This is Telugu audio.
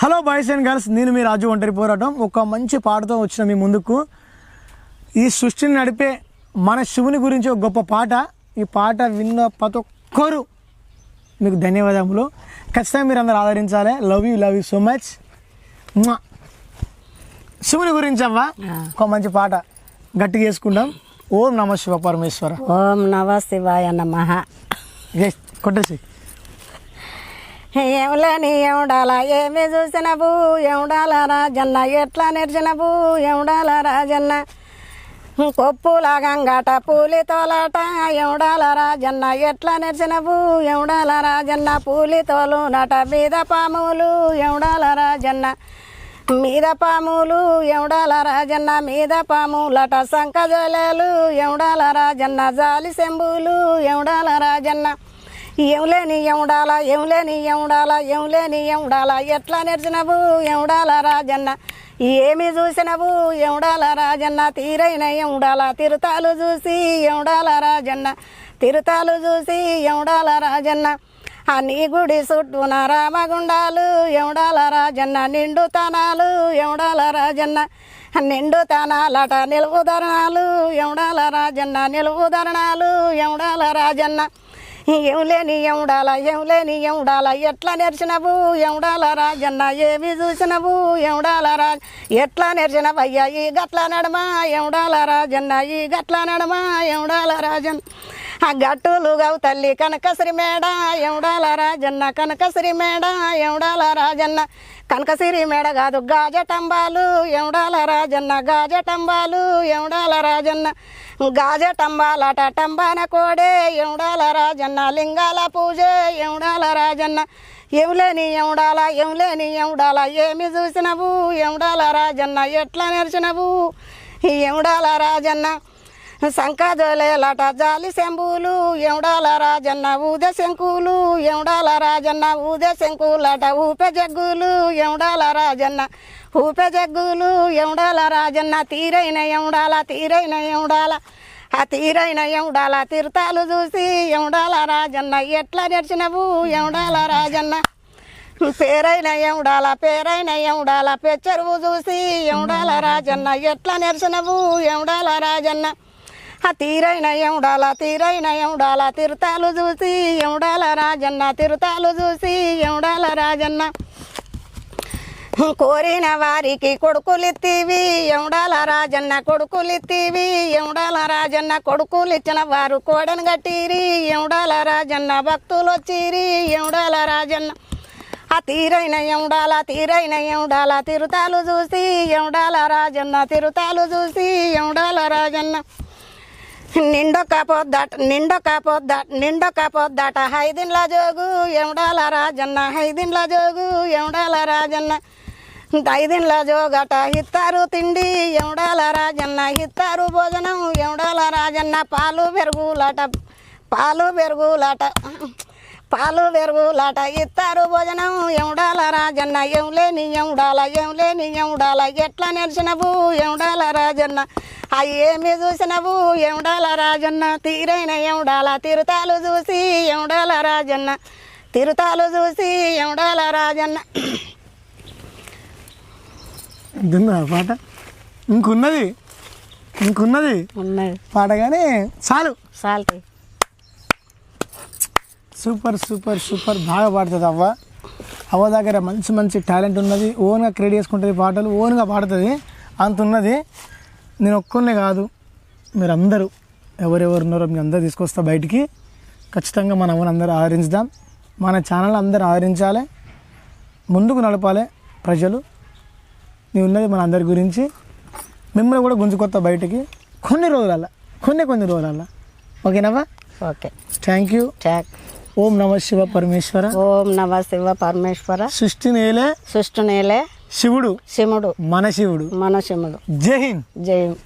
హలో బాయ్స్ అండ్ గర్ల్స్ నేను మీ రాజు ఒంటరి పోరాటం. ఒక మంచి పాటతో వచ్చిన మీ ముందుకు. ఈ సృష్టిని నడిపే మన శివుని గురించి ఒక గొప్ప పాట. ఈ పాట విన్న ప్రతి ఒక్కరు మీకు ధన్యవాదములు. ఖచ్చితంగా మీరు అందరు ఆదరించాలి love you love you so much శివుని గురించి అవ్వ ఒక మంచి పాట. గట్టిగా వేసుకుంటాం ఓం నమ శివ పరమేశ్వర. ఓం నమ శివాయ నమ. కొట్టేసి ఎవలని ఎవడాల ఏమి చూసినవు ఎవడాల రాజన్న? ఎట్లా నెరిచినవు ఎవడాల రాజన్న? కొప్పుల గంగట పూలి తోలాట. ఎవడాల రాజన్న? ఎట్లా నెరిచినవు ఎవడాల రాజన్న? పూలి తోలు నట మీద పాములు. ఎవడాల రాజన్న? మీద పాములు. ఎవడాల రాజన్న? మీద పాములట జలాలు ఎవడాల రాజన్న? జాలి శంభులు. ఎవడాల రాజన్న? ఏం ఎముడాలా ఏం లేని ఎవడాల ఏం లేని ఎట్లా నేర్చినవు? ఎముడాలా రాజన్న? ఏమి చూసినవు? ఎవడాల రాజన్న? తీరైన ఎవడాల తిరుతాలు చూసి ఎముడాల రాజన్న? తిరుతాలు చూసి ఎముడాల రాజన్న? ఆ నీ గుడి చుట్టూన రామగుండాలు ఎముడాల రాజన్న? నిండుతనాలు తనాలు రాజన్న? నిండు తనాలట నిలువుదరణాలు ఎవడాల రాజన్న? నిలువుదరణాలు ఎముడాల రాజన్న? ఏం లేని ఎవడాల ఏం లేని ఎట్లా నేర్చినవు? ఎవడాల రాజన్న? ఏమి చూసినవు? ఎవడాల రాజ్ ఎట్లా నేర్చినవయ్యా ఈ గట్ల నడమా? ఎండాల రాజన్న? ఈ గట్ల నడమా? ఎండాల రాజన్? ఆ గట్టులుగావు తల్లి కనకశ్రీ మేడ ఎవడాల రాజన్న? కనకశ్రీ మేడ ఎవడాల రాజన్న? కనకశ్రీ మేడ కాదు గాజటంబాలు. ఎవడాల రాజన్న? గాజటంబాలు. ఎవడాల రాజన్న? గాజటంబాలట టంబాన కోడే. ఎవడాల రాజన్న? లింగాల పూజే. ఎవడాల రాజన్న? ఎవలేని ఎవడాల ఎవలేని ఎవడాల ఏమి చూసినవు? ఎవడాల రాజన్న? ఎట్లా నేర్చినవు? ఎవడాల రాజన్న? సంకజలేలట జాలి శంభులు ఎవడాల రాజన్న ఊద శంకులు ఎవడాల రాజన్న ఊద శంకులట ఊపె జగ్గులు ఎవడాల రాజన్న ఊపె జగ్గులు ఎవడాల రాజన్న తీరైన ఎవడాల తీరైన ఎవడాల ఆ తీరైన ఎవడాల తీర్థాలు చూసి ఎవడాల రాజన్న ఎట్లా నేర్చినవు ఎవడాల రాజన్న పేరైన ఎవడాల పేరైన ఎవడాల పెచ్చరువు చూసి ఎవడాల రాజన్న ఎట్లా నెరసినవు ఎవడాల రాజన్న ఆ తీరైన ఎముడాల తీరైన ఎముడాల తిరుతాలు చూసి ఎముడాల రాజన్న తిరుతాలు చూసి ఎముడాల రాజన్న కోరిన వారికి కొడుకులిత్తివి ఎముడాల రాజన్న కొడుకులిత్తివి ఎముడాల రాజన్న కొడుకులు ఇచ్చిన వారు కోడను గట్టిరి ఎముడాల రాజన్న భక్తులు వచ్చిరి ఎముడాల రాజన్న ఆ తీరైన ఎముడాల తీరైన ఎముడాల తిరుతాలు చూసి ఎముడాల రాజన్న తిరుతాలు చూసి ఎముడాల రాజన్న నిండో కాపోద్దాట నిండో కాపోద్దాట నిండో కాపోద్దాట హైదిన్ల జోగు ఎముడాల రాజన్న హైదిన్లా జోగు ఎవడాల రాజన్న. ఐదిన్ల జోగట ఇత్తారు తిండి ఎవడాల రాజన్న. ఇత్తారు భోజనం ఎవడాల రాజన్న. పాలు పెరుగులాట పాలు పెరుగులాట పాలు పెరుగులాట. ఇత్తారు భోజనం ఎముడాల రాజన్న. ఏం లేని ఎవడాల ఏం లేని ఎవడాల ఎట్లా నెరిచినవు ఎవడాల రాజన్న. ఏమి చూసినవు? ఎవడాల రాజన్న? తీరైన ఎవడాల తిరుతాలు చూసి ఎవడాల రాజన్న? తిరుతాలు చూసి ఎవడాల రాజన్న? పాట? ఇంకున్నది. ఇంకున్నది. ఉన్నది. పాట కానీ చాలు. Salt super super super. బాగా పాడుతుంది అవ్వ. అవ్వ దగ్గర మంచి మంచి టాలెంట్ ఉన్నది. ఓన్గా క్రియేట్ చేసుకుంటుంది పాటలు. ఓన్గా పాడుతుంది. అంత ఉన్నది నేను ఒక్కనే కాదు మీరు అందరూ ఎవరెవరు ఉన్నారో మీ అందరూ తీసుకొస్తా బయటికి. ఖచ్చితంగా మన అందరూ ఆదరించుదాం. మన ఛానల్ అందరూ ఆదరించాలి. ముందుకు నడపాలి ప్రజలు. నీ ఉన్నది మన అందరి గురించి. మిమ్మల్ని కూడా గుంజుకొత్త బయటికి. కొన్ని రోజులల్లా కొన్ని కొన్ని రోజులల్లా. ఓకేనవ్వా ఓకే. థ్యాంక్ యూ చాక్ ఓం నమ శివ పరమేశ్వర. ఓం నమ శివ పరమేశ్వర. సృష్టి నేలే. సృష్టినేలే శివుడు. శివుడు. మన శివుడు. మన శివుడు. జై హింద్. జయం